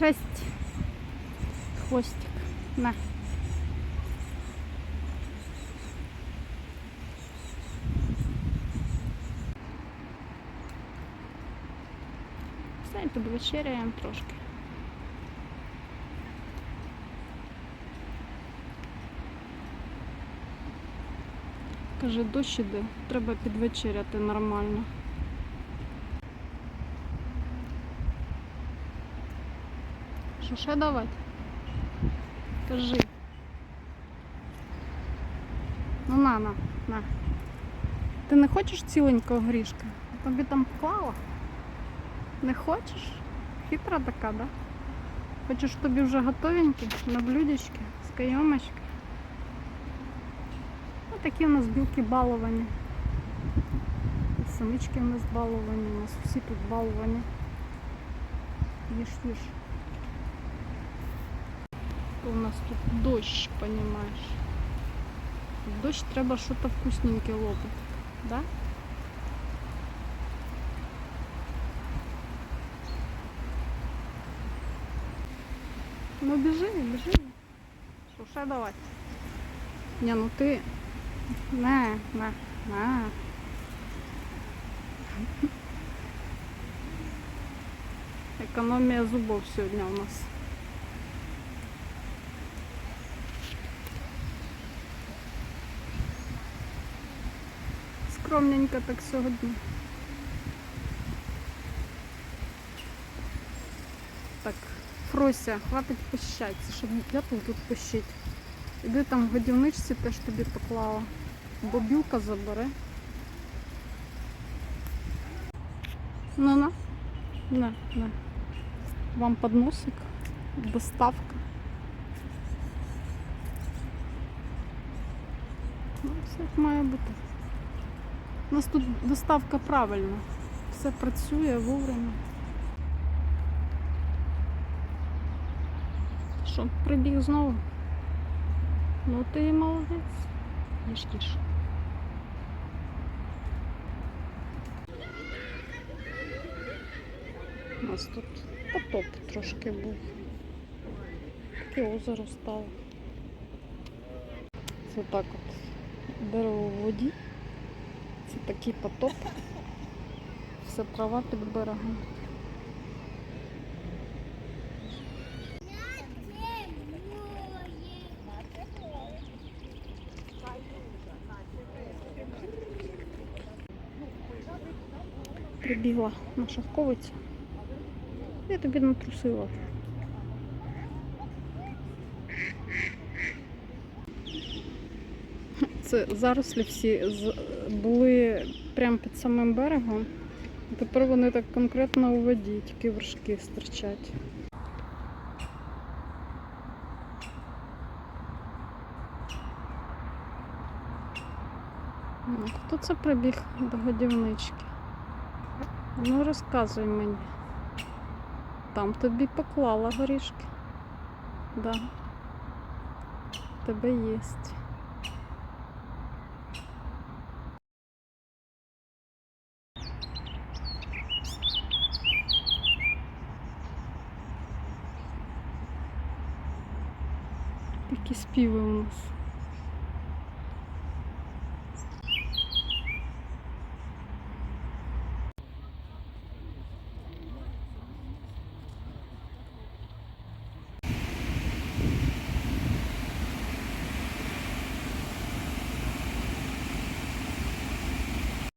Здрасте. Хвостик. На. Все, підвечеряємо трошки. Каже, дощ іде, треба підвечеряти нормально. Що ще давати? Кажи. Ну на, на, на. Ти не хочеш ціленького грішка? Тобі там поклала? Не хочеш? Хитра така, да? Хочеш тобі вже готовенькі на блюдечки з кайомочки? Ну такі у нас білки баловані. І самички у нас баловані, у нас всі тут баловані. Їж, їж. То у нас тут дощ, понимаешь. В дощ треба що-то вкусненьке лопати, да? Ну біжи, біжи. Що ще давати? Ні, ну ти. Не, не, не. Економія зубов сьогодні у нас. Скромненько так сьогодні. Так, Фрося, хватить пощатися, щоб дятел тут пощить. Іди там в годівничці теж тобі поклала. Бо білка забере. Ну на, на, на. Вам подносик, доставка. Ну, все має бути. У нас тут доставка правильна. Все працює вовремя. Що, прибіг знову? Ну ти молодець. Їж їж. У нас тут потоп трошки був. Таке озеро стало. Це так от дерево в воді. Такий потоп. Вся трава під берегом. Прибігла наша ковиця. Я тобі натрусила. Це зарослі всі були прямо під самим берегом. Тепер вони так конкретно у воді, тільки вершки стирчать. Ну, Хто це прибіг до годівнички? Ну розказуй мені. Там тобі поклала горішки. Да. Тебе єсть. Такі співи у нас.